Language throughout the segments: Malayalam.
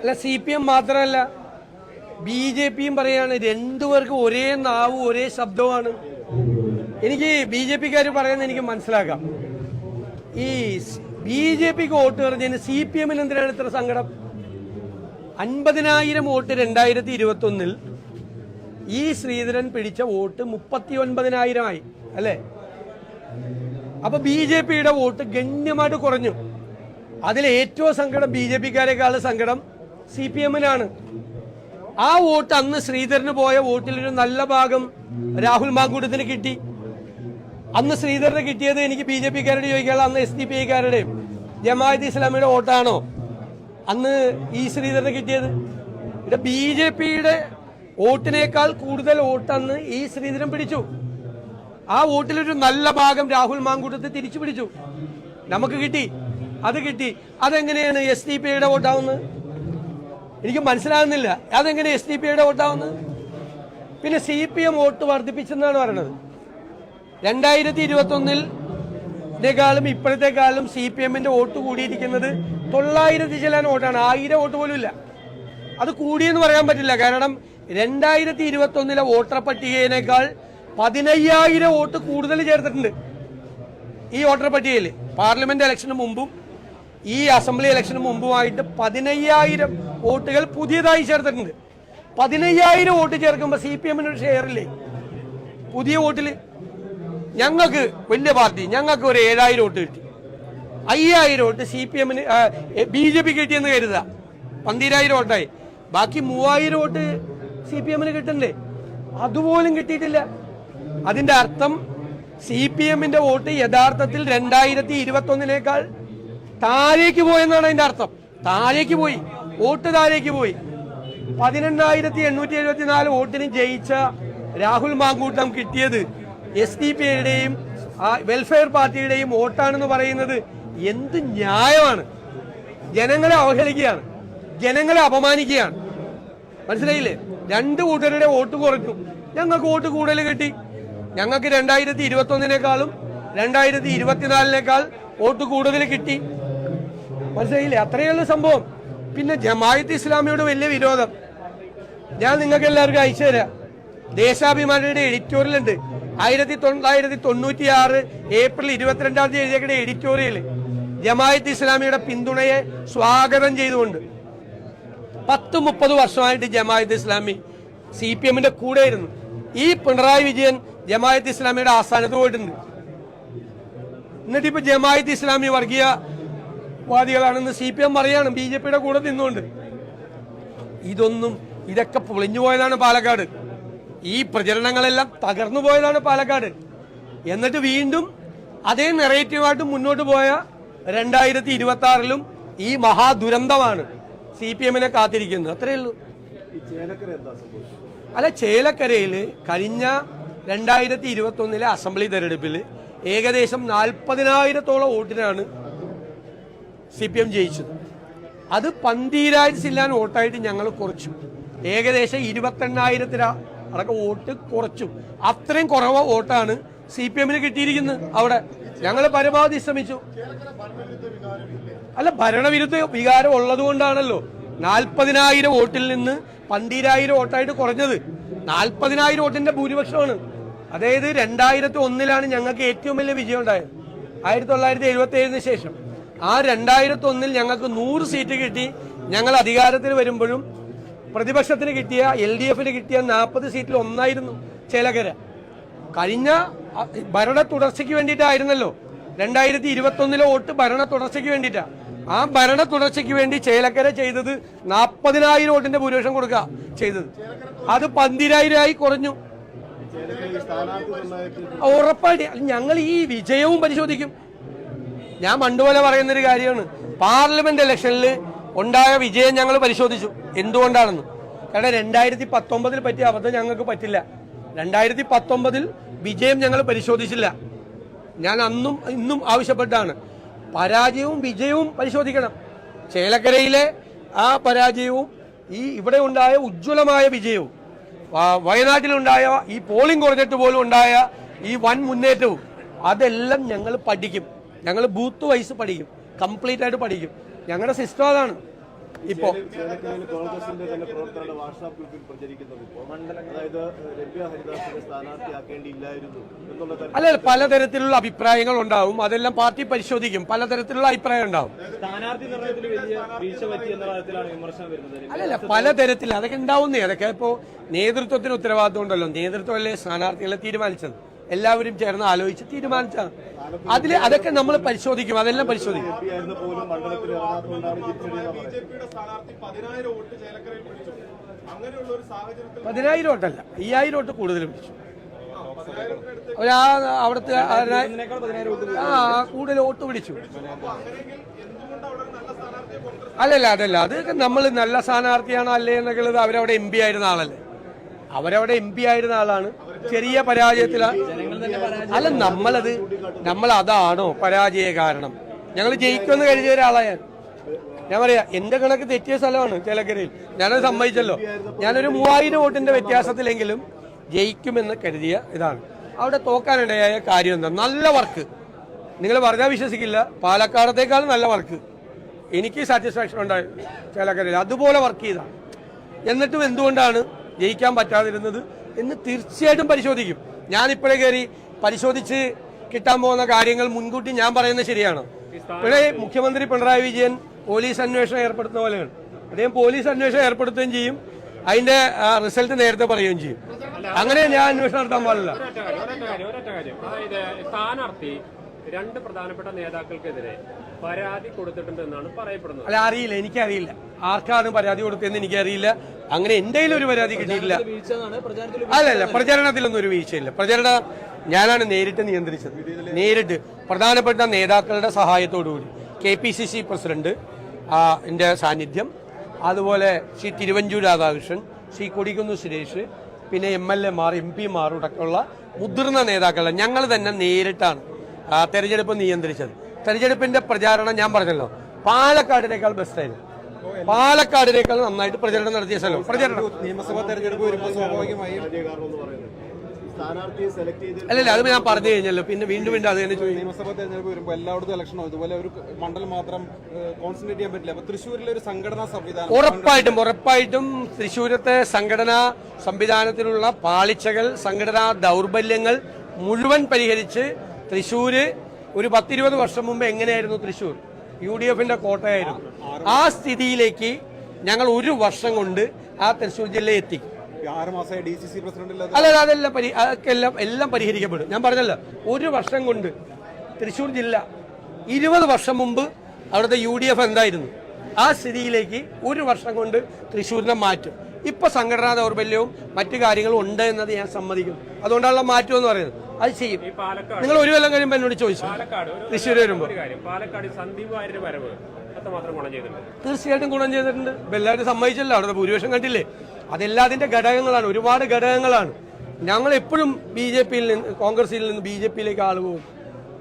അല്ല സി പി എം മാത്രമല്ല ബി ജെ പിയും പറയാണ് രണ്ടുപേർക്കും ഒരേ നാവും ഒരേ ശബ്ദവുമാണ് എനിക്ക് ബി ജെ പിക്കാർ പറയുന്നത് എനിക്ക് മനസ്സിലാക്കാം. ഈ ബി ജെ പിക്ക് വോട്ട് പറഞ്ഞതിന് സി പി എമ്മിന് എന്തിനാണ് ഇത്ര സങ്കടം? അൻപതിനായിരം വോട്ട് രണ്ടായിരത്തി ഇരുപത്തി ഒന്നിൽ ഈ ശ്രീധരൻ പിടിച്ച വോട്ട് മുപ്പത്തി ഒൻപതിനായിരമായി അല്ലേ? അപ്പൊ ബി ജെ പിയുടെ വോട്ട് ഗണ്യമായിട്ട് കുറഞ്ഞു. അതിൽ ഏറ്റവും സങ്കടം ബി ജെ പിക്കാരെക്കാളും സങ്കടം സി പി എമ്മിനാണ്. ആ വോട്ട് അന്ന് ശ്രീധരന് പോയ വോട്ടിലൊരു നല്ല ഭാഗം രാഹുൽ മാങ്കൂട്ടത്തിന് കിട്ടി. അന്ന് ശ്രീധരന് കിട്ടിയത് എനിക്ക് ബി ജെ പിക്കാരോട് ചോദിക്കാനുള്ള അന്ന് എസ് ഡി പി ഐക്കാരുടെയും ജമാഅത്ത് ഇസ്ലാമിയുടെ വോട്ടാണോ അന്ന് ഈ ശ്രീധരന് കിട്ടിയത്. ഇവിടെ ബി ജെ പിയുടെ വോട്ടിനേക്കാൾ കൂടുതൽ വോട്ട് അന്ന് ഈ ശ്രീധരൻ പിടിച്ചു. ആ വോട്ടിലൊരു നല്ല ഭാഗം രാഹുൽ മാങ്കൂട്ടത്തെ തിരിച്ചു പിടിച്ചു. നമുക്ക് കിട്ടി. അത് കിട്ടി. അതെങ്ങനെയാണ് എസ് ഡി പി ഐയുടെ വോട്ടാവുന്നത്? എനിക്ക് മനസ്സിലാകുന്നില്ല. അതെങ്ങനെ എസ് ഡി പി ഐയുടെ വോട്ടാവുന്നത്? പിന്നെ സി പി എം വോട്ട് വർദ്ധിപ്പിച്ചെന്നാണ് പറയണത്. രണ്ടായിരത്തി ഇരുപത്തി ഒന്നിൽ ിനേക്കാളും ഇപ്പോഴത്തെക്കാളും സി പി എമ്മിന്റെ വോട്ട് കൂടിയിരിക്കുന്നത് തൊള്ളായിരത്തി ചെല്ലാൻ വോട്ടാണ്. ആയിരം വോട്ട് പോലും ഇല്ല. അത് കൂടിയെന്ന് പറയാൻ പറ്റില്ല. കാരണം രണ്ടായിരത്തി ഇരുപത്തി ഒന്നിലെ വോട്ടർ പട്ടികയിനേക്കാൾ പതിനയ്യായിരം വോട്ട് കൂടുതൽ ചേർത്തിട്ടുണ്ട് ഈ വോട്ടർ പട്ടികയിൽ. പാർലമെന്റ് ഇലക്ഷന് മുമ്പും ഈ അസംബ്ലി ഇലക്ഷന് മുമ്പുമായിട്ട് പതിനയ്യായിരം വോട്ടുകൾ പുതിയതായി ചേർത്തിട്ടുണ്ട്. പതിനയ്യായിരം വോട്ട് ചേർക്കുമ്പോൾ സി പി എമ്മിന് ഒരു ഷെയറില്ലേ പുതിയ വോട്ടിൽ ഞങ്ങൾക്ക് വലിയ പാർട്ടി ഞങ്ങൾക്ക് ഒരു ഏഴായിരം വോട്ട് കിട്ടി. അയ്യായിരം വോട്ട് സി പി എമ്മിന് ബി ജെ പി കിട്ടിയെന്ന് കരുതുക. പന്തിരായിരം വോട്ടായി. ബാക്കി മൂവായിരം വോട്ട് സി പി എമ്മിന് കിട്ടണ്ടേ അതുപോലും കിട്ടിയിട്ടില്ല. അതിന്റെ അർത്ഥം സി പി എമ്മിന്റെ വോട്ട് യഥാർത്ഥത്തിൽ രണ്ടായിരത്തി ഇരുപത്തി ഒന്നിനേക്കാൾ താഴേക്ക് പോയെന്നാണ് അതിന്റെ അർത്ഥം. താഴേക്ക് പോയി. വോട്ട് താഴേക്ക് പോയി. പതിനെണ്ണായിരത്തി എണ്ണൂറ്റി എഴുപത്തിനാല് വോട്ടിന് ജയിച്ച രാഹുൽ മാങ്കൂട്ടം കിട്ടിയത് എസ് ഡി പി ഐയുടെയും വെൽഫെയർ പാർട്ടിയുടെയും വോട്ടാണെന്ന് പറയുന്നത് എന്ത് ന്യായമാണ്. ജനങ്ങളെ അവഹേളിക്കുകയാണ്. ജനങ്ങളെ അപമാനിക്കുകയാണ്. മനസ്സിലായില്ലേ? രണ്ട് കൂട്ടരുടെ വോട്ട് കുറഞ്ഞു ഞങ്ങൾക്ക് വോട്ട് കൂടുതൽ കിട്ടി. ഞങ്ങൾക്ക് രണ്ടായിരത്തി ഇരുപത്തി ഒന്നിനേക്കാളും രണ്ടായിരത്തി ഇരുപത്തിനാലിനേക്കാൾ വോട്ട് കൂടുതൽ കിട്ടി. മനസ്സിലായില്ലേ അത്രയുള്ള സംഭവം. പിന്നെ ജമായത്ത് ഇസ്ലാമിയോട് വലിയ വിരോധം. ഞാൻ നിങ്ങൾക്ക് എല്ലാവർക്കും അയച്ചു തരാം. ദേശാഭിമാനിയുടെ എഡിറ്റോറിയലുണ്ട്. ആയിരത്തി തൊള്ളായിരത്തി തൊണ്ണൂറ്റി ആറ് ഏപ്രിൽ ഇരുപത്തിരണ്ടാം തീയതി എഴുതിയ എഡിറ്റോറിയൽ ജമായത്ത് ഇസ്ലാമിയുടെ പിന്തുണയെ സ്വാഗതം ചെയ്തുകൊണ്ട് പത്ത് മുപ്പത് വർഷമായിട്ട് ജമായത്ത് ഇസ്ലാമി സി പി എമ്മിന്റെ കൂടെയായിരുന്നു. ഈ പിണറായി വിജയൻ ജമായത്ത് ഇസ്ലാമിയുടെ ആസ്ഥാനത്ത് പോയിട്ടുണ്ട്. എന്നിട്ടിപ്പോ ജമായത്ത് ഇസ്ലാമി വർഗീയ വാദികളാണെന്ന് സി പി എം പറയാണ്. ബി ജെ പിയുടെ കൂടെ നിന്നുകൊണ്ട്. ഇതൊന്നും ഇതൊക്കെ പൊളിഞ്ഞു പോയതാണ് പാലക്കാട്. ഈ പ്രചരണങ്ങളെല്ലാം തകർന്നു പോയതാണ് പാലക്കാട്. എന്നിട്ട് വീണ്ടും അതേ നെറേറ്റീവായിട്ട് മുന്നോട്ട് പോയ രണ്ടായിരത്തി ഇരുപത്തി ആറിലും ഈ മഹാദുരന്തമാണ് സി പി എമ്മിനെ കാത്തിരിക്കുന്നത്. അത്രയേ ഉള്ളൂ. അല്ല ചേലക്കരയിൽ കഴിഞ്ഞ രണ്ടായിരത്തി ഇരുപത്തി ഒന്നിലെ അസംബ്ലി തെരഞ്ഞെടുപ്പിൽ ഏകദേശം നാൽപ്പതിനായിരത്തോളം വോട്ടിനാണ് സി പി എം ജയിച്ചത്. അത് പന്തീരായിരം ചില്ലാൻ വോട്ടായിട്ട് ഞങ്ങൾ കുറച്ചു. ഏകദേശം ഇരുപത്തെണ്ണായിരത്തിന് അടക്കം വോട്ട് കുറച്ചു. അത്രയും കുറവ് വോട്ടാണ് സി പി എമ്മിന് കിട്ടിയിരിക്കുന്നത് അവിടെ. ഞങ്ങൾ പരമാവധി ശ്രമിച്ചു. അല്ല ഭരണവിരുദ്ധ വികാരം ഉള്ളത് കൊണ്ടാണല്ലോ. നാൽപ്പതിനായിരം വോട്ടിൽ നിന്ന് പന്തീരായിരം വോട്ടായിട്ട് കുറഞ്ഞത്. നാൽപ്പതിനായിരം വോട്ടിന്റെ ഭൂരിപക്ഷമാണ്. അതായത് രണ്ടായിരത്തി ഒന്നിലാണ് ഞങ്ങൾക്ക് ഏറ്റവും വലിയ വിജയം ഉണ്ടായത്. ആയിരത്തി തൊള്ളായിരത്തി എഴുപത്തി ഏഴിന് ശേഷം. ആ രണ്ടായിരത്തി ഒന്നിൽ ഞങ്ങൾക്ക് നൂറ് സീറ്റ് കിട്ടി. ഞങ്ങൾ അധികാരത്തിൽ വരുമ്പോഴും പ്രതിപക്ഷത്തിന് കിട്ടിയ എൽ ഡി എഫിന് കിട്ടിയ നാൽപ്പത് സീറ്റിൽ ഒന്നായിരുന്നു ചേലകര. കഴിഞ്ഞ ഭരണ തുടർച്ചയ്ക്ക് വേണ്ടിയിട്ടായിരുന്നല്ലോ. രണ്ടായിരത്തി ഇരുപത്തി ഒന്നിലെ വോട്ട് ഭരണ തുടർച്ചയ്ക്ക് വേണ്ടിയിട്ടാണ് ആ ഭരണ തുടർച്ചയ്ക്ക് വേണ്ടി ചേലക്കര ചെയ്തത് നാൽപ്പതിനായിരം വോട്ടിന്റെ ഭൂരിപക്ഷം കൊടുക്കുക ചെയ്തത്. അത് പന്തിരായിരമായി കുറഞ്ഞു. ഉറപ്പായിട്ട്. ഞങ്ങൾ ഈ വിജയവും പരിശോധിക്കും. ഞാൻ പണ്ടുപോലെ പറയുന്നൊരു കാര്യമാണ്. പാർലമെന്റ് ഇലക്ഷനിൽ ഉണ്ടായ വിജയം ഞങ്ങൾ പരിശോധിച്ചു. എന്തുകൊണ്ടാണെന്ന്? കാരണം രണ്ടായിരത്തി പത്തൊമ്പതിൽ പറ്റിയ അബദ്ധം ഞങ്ങൾക്ക് പറ്റില്ല. രണ്ടായിരത്തി പത്തൊമ്പതിൽ വിജയം ഞങ്ങൾ പരിശോധിച്ചില്ല. ഞാൻ അന്നും ഇന്നും ആവശ്യപ്പെട്ടാണ്. പരാജയവും വിജയവും പരിശോധിക്കണം. ചേലക്കരയിലെ ആ പരാജയവും ഈ ഇവിടെ ഉണ്ടായ ഉജ്ജ്വലമായ വിജയവും വയനാട്ടിലുണ്ടായ ഈ പോളിംഗ് കുറഞ്ഞിട്ട് പോലും ഉണ്ടായ ഈ വൻ മുന്നേറ്റവും അതെല്ലാം ഞങ്ങൾ പഠിക്കും. ഞങ്ങൾ ബൂത്ത് വൈസ് പഠിക്കും. കംപ്ലീറ്റ് ആയിട്ട് പഠിക്കും. ഞങ്ങളുടെ സിസ്റ്റം അതാണ്. ഇപ്പോ കോൺഗ്രസിന്റെ തന്നെ വാട്സാപ്പ് ഗ്രൂപ്പിൽ പ്രചരിക്കുന്നത് അതായത് രമ്യ ഹരിദാസിനെ സ്ഥാനാർത്ഥിയാക്കേണ്ടിയില്ലായിരുന്നു എന്നുള്ള അല്ല പലതരത്തിലുള്ള അഭിപ്രായങ്ങൾ ഉണ്ടാവും. അതെല്ലാം പാർട്ടി പരിശോധിക്കും. പലതരത്തിലുള്ള അഭിപ്രായം ഉണ്ടാവും. സ്ഥാനാർത്ഥി നിർണയത്തിൽ വലിയ വീഴ്ച വിമർശനം വരുന്നത് അല്ലല്ല പലതരത്തിൽ അതൊക്കെ ഉണ്ടാവുന്നേ. അതൊക്കെ ഇപ്പോ നേതൃത്വത്തിന് ഉത്തരവാദിത്വം ഉണ്ടല്ലോ. നേതൃത്വമല്ലേ സ്ഥാനാർത്ഥികളെ തീരുമാനിച്ചത്? എല്ലാവരും ചേർന്ന് ആലോചിച്ച് തീരുമാനിച്ചതാണ്. അതിൽ അതൊക്കെ നമ്മൾ പരിശോധിക്കും അതെല്ലാം പരിശോധിക്കും. പതിനായിരം വോട്ടല്ല അയ്യായിരം വോട്ട് കൂടുതൽ പിടിച്ചു. ഒരാ അവിടുത്തെ ആ കൂടുതൽ വോട്ട് പിടിച്ചു. അല്ലല്ല അതല്ല അത് നമ്മൾ നല്ല സ്ഥാനാർത്ഥിയാണോ അല്ലേ എന്നൊക്കെ ഉള്ളത് അവരവിടെ എം പി ആയിരുന്ന ആളല്ലേ. അവരവിടെ എം പി ആയിരുന്ന ആളാണ്. ചെറിയ പരാജയത്തിലാണ് അല്ല നമ്മളത് നമ്മൾ അതാണോ പരാജയ കാരണം? ഞങ്ങൾ ജയിക്കുമെന്ന് കരുതിയ ഒരാളായ ഞാൻ. പറയാ എന്റെ കണക്ക് തെറ്റിയ സ്ഥലമാണ് ചേലക്കരയിൽ. ഞാനത് സമ്മതിച്ചല്ലോ. ഞാനൊരു മൂവായിരം വോട്ടിന്റെ വ്യത്യാസത്തിലെങ്കിലും ജയിക്കുമെന്ന് കരുതിയ ഇതാണ്. അവിടെ തോക്കാനിടയായ കാര്യം എന്താ? നല്ല വർക്ക് നിങ്ങൾ പറഞ്ഞാൽ വിശ്വസിക്കില്ല. പാലക്കാടത്തേക്കാൾ നല്ല വർക്ക് എനിക്ക് സാറ്റിസ്ഫാക്ഷൻ ഉണ്ടായി ചേലക്കരയിൽ. അതുപോലെ വർക്ക് ചെയ്താണ് എന്നിട്ടും എന്തുകൊണ്ടാണ് ജയിക്കാൻ പറ്റാതിരുന്നത് എന്ന് തീർച്ചയായിട്ടും പരിശോധിക്കും. ഞാനിപ്പോഴേ കയറി പരിശോധിച്ച് കിട്ടാൻ പോകുന്ന കാര്യങ്ങൾ മുൻകൂട്ടി ഞാൻ പറയുന്നത് ശരിയാണ്. ഇവിടെ മുഖ്യമന്ത്രി പിണറായി വിജയൻ പോലീസ് അന്വേഷണം ഏർപ്പെടുത്തുന്ന പോലെയാണ്. അദ്ദേഹം പോലീസ് അന്വേഷണം ഏർപ്പെടുത്തുകയും ചെയ്യും. അതിന്റെ റിസൾട്ട് നേരത്തെ പറയുകയും ചെയ്യും. അങ്ങനെ ഞാൻ അന്വേഷണം നടത്താൻ പാടില്ല. അതായത് സ്ഥാനാർത്ഥി രണ്ട് പ്രധാനപ്പെട്ട നേതാക്കൾക്കെതിരെ പരാതി കൊടുത്തിട്ടുണ്ട് എന്നാണ് പറയപ്പെടുന്നത്. അല്ല അറിയില്ല. എനിക്കറിയില്ല. ആർക്കാണ് പരാതി കൊടുത്തതെന്ന് എനിക്കറിയില്ല. അങ്ങനെ എന്തെങ്കിലും ഒരു പരാതി കിട്ടിയിട്ടില്ല. അല്ല അല്ല പ്രചാരണത്തിൽ അല്ലല്ല പ്രചരണത്തിലൊന്നും ഒരു വീഴ്ചയില്ല. പ്രചരണ ഞാനാണ് നേരിട്ട് നിയന്ത്രിച്ചത്. നേരിട്ട് പ്രധാനപ്പെട്ട നേതാക്കളുടെ സഹായത്തോടുകൂടി. K P C C president എന്റെ സാന്നിധ്യം. അതുപോലെ ശ്രീ തിരുവഞ്ചൂർ രാധാകൃഷ്ണൻ ശ്രീ കൊടിക്കുന്ന് സുരേഷ് പിന്നെ എം എൽ എമാർ എം പിമാർ അടക്കമുള്ള മുതിർന്ന നേതാക്കളുടെ ഞങ്ങൾ തന്നെ നേരിട്ടാണ് തെരഞ്ഞെടുപ്പ് നിയന്ത്രിച്ചത്. തെരഞ്ഞെടുപ്പിന്റെ പ്രചാരണം ഞാൻ പറഞ്ഞല്ലോ. പാലക്കാടിനേക്കാൾ ബെസ്റ്റായിരുന്നു പാലക്കാടിനേക്കാൾ നന്നായിട്ട് പ്രചരണം നടത്തിയ സ്ഥലം. പ്രചരണം. നിയമസഭാ തെരഞ്ഞെടുപ്പ് വരുമ്പോൾ സ്വാഭാവികമായും രാജീയ എന്ന് പറയുന്നത് സ്ഥാനാർത്ഥിയെ സെലക്ട് ചെയ്ത് അല്ലല്ല അത് ഞാൻ പറഞ്ഞു കഴിഞ്ഞല്ലോ. പിന്നെ വീണ്ടും വീണ്ടും അത് തന്നെ ചോദിക്കും. നിയമസഭാ തെരഞ്ഞെടുപ്പ് വരുമ്പോൾ എല്ലായിടത്തും ഇലക്ഷനോ ഇതുപോലെ ഒരു മണ്ഡലം മാത്രം കോൺസെൻട്രേറ്റ് ചെയ്യാൻ പറ്റില്ല. അപ്പൊ തൃശ്ശൂരിലെ ഒരു സംഘടനാ സംവിധാനം. ഉറപ്പായിട്ടും ഉറപ്പായിട്ടും തൃശ്ശൂരത്തെ സംഘടനാ സംവിധാനത്തിലുള്ള പാളിച്ചകൾ സംഘടനാ ദൗർബല്യങ്ങൾ മുഴുവൻ പരിഹരിച്ച് തൃശ്ശൂര് ഒരു പത്തിരുപത് വർഷം മുമ്പ് എങ്ങനെയായിരുന്നു തൃശ്ശൂർ? യു ഡി എഫിന്റെ കോട്ടയായിരുന്നു. ആ സ്ഥിതിയിലേക്ക് ഞങ്ങൾ ഒരു വർഷം കൊണ്ട് ആ തൃശ്ശൂർ ജില്ലയെ എത്തി. അല്ല അതെല്ലാം പരി അതൊക്കെ എല്ലാം എല്ലാം പരിഹരിക്കപ്പെടും. ഞാൻ പറഞ്ഞല്ലോ ഒരു വർഷം കൊണ്ട് തൃശ്ശൂർ ജില്ല ഇരുപത് വർഷം മുമ്പ് അവിടുത്തെ യു ഡി എഫ് എന്തായിരുന്നു? ആ സ്ഥിതിയിലേക്ക് ഒരു വർഷം കൊണ്ട് തൃശ്ശൂരിനെ മാറ്റും. ഇപ്പൊ സംഘടനാ ദൗർബല്യവും മറ്റു കാര്യങ്ങളും ഉണ്ട് എന്നത് ഞാൻ സമ്മതിക്കുന്നു. അതുകൊണ്ടാണല്ലോ മാറ്റം എന്ന് പറയുന്നത്. അത് ചെയ്യും. നിങ്ങൾ ഒരു കൊല്ലം കഴിയുമ്പോൾ എന്നോട് ചോദിച്ചു. തൃശ്ശൂർ വരുമ്പോൾ പാലക്കാട് സന്ദീപ് വരവ്. തീർച്ചയായിട്ടും ഗുണം ചെയ്തിട്ടുണ്ട്. ഇപ്പൊ എല്ലാവരും സമ്മതിച്ചല്ലോ. അവിടെ ഭൂരിപക്ഷം കണ്ടില്ലേ? അതെല്ലാതിന്റെ ഘടകങ്ങളാണ്. ഒരുപാട് ഘടകങ്ങളാണ്. ഞങ്ങൾ എപ്പോഴും ബി ജെ പിയിൽ നിന്ന് കോൺഗ്രസിൽ നിന്ന് ബി ജെ പിയിലേക്ക് ആൾ പോകും.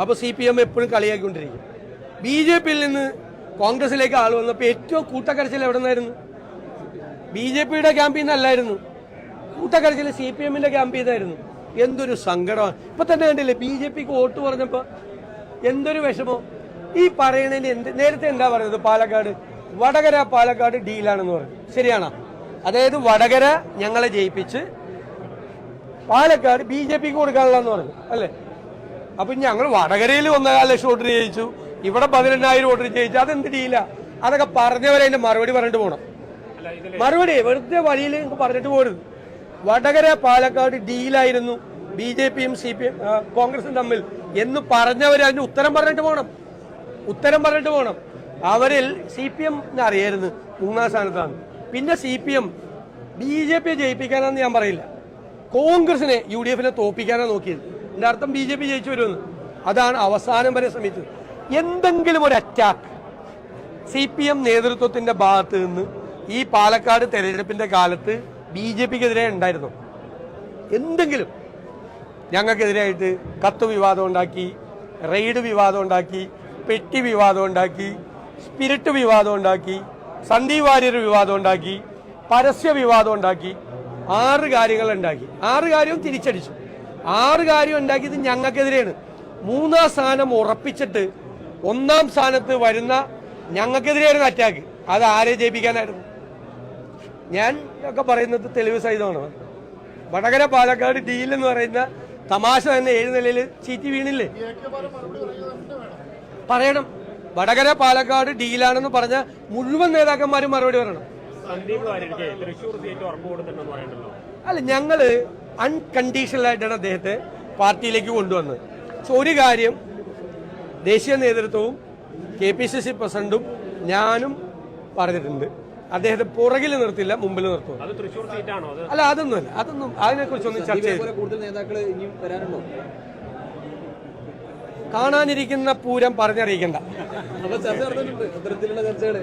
അപ്പോൾ സി പി എം എപ്പോഴും കളിയാക്കിക്കൊണ്ടിരിക്കും. ബി ജെ പിയിൽ നിന്ന് കോൺഗ്രസിലേക്ക് ആൾ വന്നപ്പോൾ ഏറ്റവും കൂട്ടക്കരച്ചിൽ എവിടെ നിന്നായിരുന്നു ബി ജെ പിയുടെ ക്യാമ്പിൽ നിന്നല്ലായിരുന്നു. കൂട്ടക്കരച്ചിൽ സി പി എമ്മിന്റെ ക്യാമ്പിൽ നിന്നായിരുന്നു. എന്തൊരു സങ്കടമാണ് ഇപ്പൊ തന്നെ കണ്ടില്ലേ ബി ജെ പിക്ക് വോട്ട് പറഞ്ഞപ്പോ എന്തൊരു വിഷമം. ഈ പറയണതിന് എന്ത് നേരത്തെ എന്താ പറയുന്നത്? പാലക്കാട് വടകര പാലക്കാട് ഡീലാണെന്ന് പറഞ്ഞു. ശരിയാണോ? അതായത് വടകര ഞങ്ങളെ ജയിപ്പിച്ച് പാലക്കാട് ബി ജെ പിക്ക് കൊടുക്കാനുള്ളതെന്ന് പറഞ്ഞു അല്ലേ? അപ്പൊ ഞങ്ങൾ വടകരയിൽ ഒന്നര ലക്ഷം വോട്ടർ ജയിച്ചു ഇവിടെ പതിനെണ്ണായിരം വോട്ടർ ജയിച്ചു അതെന്ത് ഡീല? അതൊക്കെ പറഞ്ഞവരെ അതിന്റെ മറുപടി പറഞ്ഞിട്ട് പോകണം മറുപടി വെറുതെ വഴിയിൽ പറഞ്ഞിട്ട് പോരുത്. വടകര പാലക്കാട് ഡീലായിരുന്നു. ബി ജെ പിയും സി പി എം കോൺഗ്രസും തമ്മിൽ. എന്ന് പറഞ്ഞവർ അതിന് ഉത്തരം പറഞ്ഞിട്ട് പോകണം ഉത്തരം പറഞ്ഞിട്ട് പോകണം അവരിൽ സി പി എം അറിയായിരുന്നു. മൂന്നാം സ്ഥാനത്താണ്. പിന്നെ C P M B J പിയെ ജയിപ്പിക്കാനാന്ന് ഞാൻ പറയില്ല. കോൺഗ്രസിനെ യു ഡി എഫിനെ തോപ്പിക്കാനാണ് നോക്കിയത്. എന്റെ അർത്ഥം ബി ജെ പി ജയിച്ചു വരുമെന്ന്. അതാണ് അവസാനം വരെ ശ്രമിച്ചത്. എന്തെങ്കിലും ഒരു അറ്റാക്ക് സി പി എം നേതൃത്വത്തിന്റെ ഭാഗത്ത് നിന്ന് ഈ പാലക്കാട് തെരഞ്ഞെടുപ്പിന്റെ കാലത്ത് ബി ജെ പിക്കെതിരെ ഉണ്ടായിരുന്നു. എന്തെങ്കിലും ഞങ്ങൾക്കെതിരായിട്ട് കത്ത് വിവാദം ഉണ്ടാക്കി റെയ്ഡ് വിവാദം ഉണ്ടാക്കി പെട്ടി വിവാദം ഉണ്ടാക്കി സ്പിരിറ്റ് വിവാദം ഉണ്ടാക്കി സന്ദീപ് വാര്യർ വിവാദം ഉണ്ടാക്കി പരസ്യ വിവാദം ഉണ്ടാക്കി ആറ് കാര്യങ്ങൾ ഉണ്ടാക്കി. ആറ് കാര്യവും തിരിച്ചടിച്ചു. ആറ് കാര്യം ഉണ്ടാക്കിയത് ഞങ്ങൾക്കെതിരെയാണ്. മൂന്നാം സ്ഥാനം ഉറപ്പിച്ചിട്ട് ഒന്നാം സ്ഥാനത്ത് വരുന്ന ഞങ്ങൾക്കെതിരെയായിരുന്നു അറ്റാക്ക് അത് ആരെ ജയിപ്പിക്കാനായിരുന്നു? ഞാൻ ഒക്കെ പറയുന്നത് തെളിവ് സഹിതമാണ്. വടകര പാലക്കാട് ഡീൽ എന്ന് പറയുന്ന തമാശ തന്നെ ഏഴ് നിലയിൽ ചീറ്റി വീണില്ലേ? പറയണം. വടകര പാലക്കാട് ഡീലാണെന്ന് പറഞ്ഞ മുഴുവൻ നേതാക്കന്മാരും മറുപടി പറയണം. അല്ല ഞങ്ങൾ അൺകണ്ടീഷണൽ ആയിട്ടാണ് അദ്ദേഹത്തെ പാർട്ടിയിലേക്ക് കൊണ്ടുവന്നത്. സോ ഒരു കാര്യം ദേശീയ നേതൃത്വവും കെ പി സി സി പ്രസിഡന്റും ഞാനും പറഞ്ഞിട്ടുണ്ട്. അദ്ദേഹത്തെ പുറകിൽ നിർത്തില്ല മുമ്പിൽ നിർത്തും. അത് അതൊന്നും സീറ്റാണോ? അത് അല്ല അതൊന്നുമല്ല. അതൊന്നും അതിനെക്കുറിച്ചൊന്നും ചർച്ച ചെയ്തു കൂടുതൽ നേതാക്കൾ ഇനിയും വരാനുണ്ടോ? കാണാനിരിക്കുന്ന പൂരം പറഞ്ഞറിയിക്കണ്ട. ചർച്ച